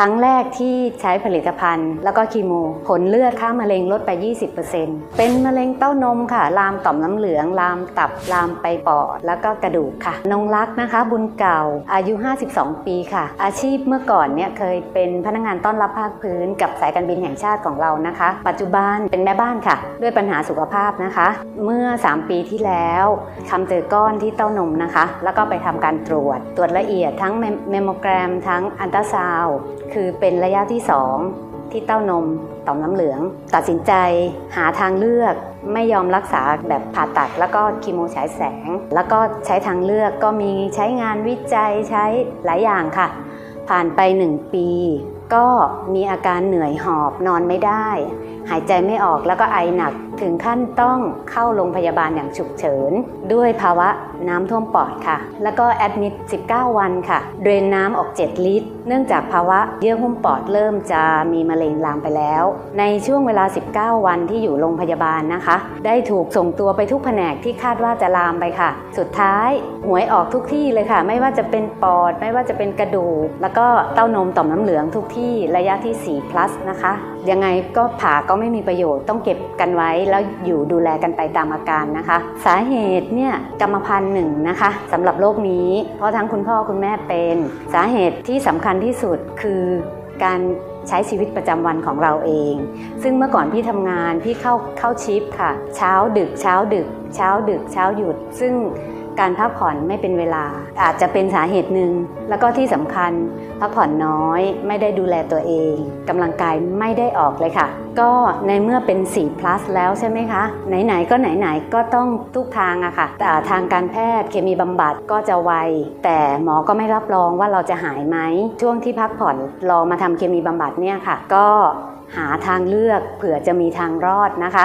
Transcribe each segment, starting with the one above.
ครั้งแรกที่ใช้ผลิตภัณฑ์ แล้วก็คีโม ผลเลือดค่ามะเร็งลดไป 20%เป็นมะเร็งเต้านมค่ะ ลามต่อมน้ำเหลือง ลามตับ ลามไปปอด แล้วก็กระดูกค่ะ นงรักนะคะ บุญเก่า อายุ 52 ปีค่ะ อาชีพเมื่อก่อนเนี่ยเคยเป็นพนักงานต้อนรับภาคพื้น กับสายการบินแห่งชาติของเรานะคะ ปัจจุบันเป็นแม่บ้านค่ะ ด้วยปัญหาสุขภาพนะคะ เมื่อ 3 ปีที่แล้วทำเจอก้อนที่เต้านมนะคะ แล้วก็ไปทำการตรวจ ตรวจละเอียดทั้งเมมโมแกรม ทั้งอันตราซาวด์คือเป็นระยะที่ 2 ที่เต้านมต่อมน้ำเหลือง ตัดสินใจหาทางเลือกไม่ยอมรักษาแบบผ่าตัด แล้วก็คีโมฉายแสง แล้วก็ใช้ทางเลือกก็มีใช้งานวิจัยใช้หลายอย่างค่ะ ผ่านไป 1 ปี ก็มีอาการเหนื่อยหอบนอนไม่ได้ หายใจไม่ออกแล้วก็ไอหนัก ถึงขั้นต้องเข้าโรงพยาบาลอย่างฉุกเฉิน ด้วยภาวะน้ำท่วมปอดค่ะ แล้วก็แอดมิด 19 วันค่ะ เดรนน้ำออก 7 ลิตร เนื่องจากภาวะเยื่อหุ้มปอดเริ่มจะมีมะเร็งลามไปแล้ว ในช่วงเวลา 19 วันที่อยู่โรงพยาบาลนะคะ ได้ถูกส่งตัวไปทุกแผนกที่คาดว่าจะลามไปค่ะ สุดท้ายหวยออกทุกที่เลยค่ะ ไม่ว่าจะเป็นปอด ไม่ว่าจะเป็นกระดูก แล้วก็เต้านมต่อมน้ำเหลืองทุกที่ระยะที่ 4 plus นะคะ ยังไงก็ผ่าก็ไม่มีประโยชน์ต้องเก็บกันไว้แล้วอยู่ดูแลกันไปตามอาการนะคะ สาเหตุเนี่ยกรรมพันธุ์หนึ่งนะคะสำหรับโรคนี้ เพราะทั้งคุณพ่อคุณแม่เป็นสาเหตุที่สำคัญที่สุดคือการใช้ชีวิตประจำวันของเราเอง ซึ่งเมื่อก่อนพี่ทำงานพี่เข้าเข้าชิปค่ะ เช้าดึกเช้าดึก เช้าดึกเช้าหยุด ซึ่ง การพักผ่อนไม่เป็นเวลา อาจจะเป็นสาเหตุหนึ่ง แล้วก็ที่สำคัญพักผ่อนน้อย ไม่ได้ดูแลตัวเองกำลังกายไม่ได้ออกเลยค่ะ ก็ในเมื่อเป็น 4 plus แล้วใช่ไหมคะ ไหนๆ ก็ไหนๆ ก็ต้องทุกทางอะค่ะแต่ทางการแพทย์เคมีบำบัดก็จะไว แต่หมอก็ไม่รับรองว่าเราจะหายไหม ช่วงที่พักผ่อนรองมาทำเคมีบำบัดเนี่ยค่ะ ก็หาทางเลือกเผื่อจะมีทางรอดนะคะ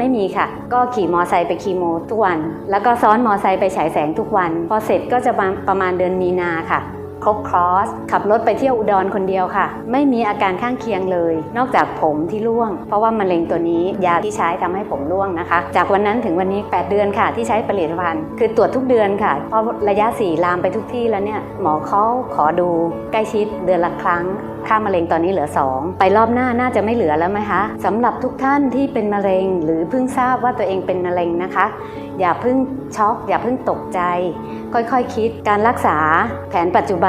ไม่มีค่ะ ก็ขี่มอไซค์ไปคีโมทุกวัน แล้วก็ซ้อนมอไซค์ไปฉายแสงทุกวัน พอเสร็จก็จะประมาณเดือนมีนาค่ะ ครบครอสขับรถไปเที่ยวอุดรคนเดียวค่ะ ไม่มีอาการข้างเคียงเลย นอกจากผมที่ร่วง เพราะว่ามะเร็งตัวนี้ยาที่ใช้ทำให้ผมร่วงนะคะ จากวันนั้นถึงวันนี้ 8 เดือนค่ะ ที่ใช้ผลิตภัณฑ์คือตรวจทุกเดือนค่ะเพราะระยะ4ลามไปทุกที่แล้วเนี่ยหมอเขาขอดูใกล้ชิดเดือนละครั้งค่ามะเร็งตอนนี้เหลือ 2 ไปรอบหน้าน่าจะไม่เหลือแล้วไหมคะสำหรับทุกท่านที่เป็นมะเร็ง หรือเพิ่งทราบว่าตัวเองเป็นมะเร็งนะคะ อย่าเพิ่งช็อก อย่าเพิ่งตกใจ ค่อยๆคคิดการรักษาแผนปัจจุบ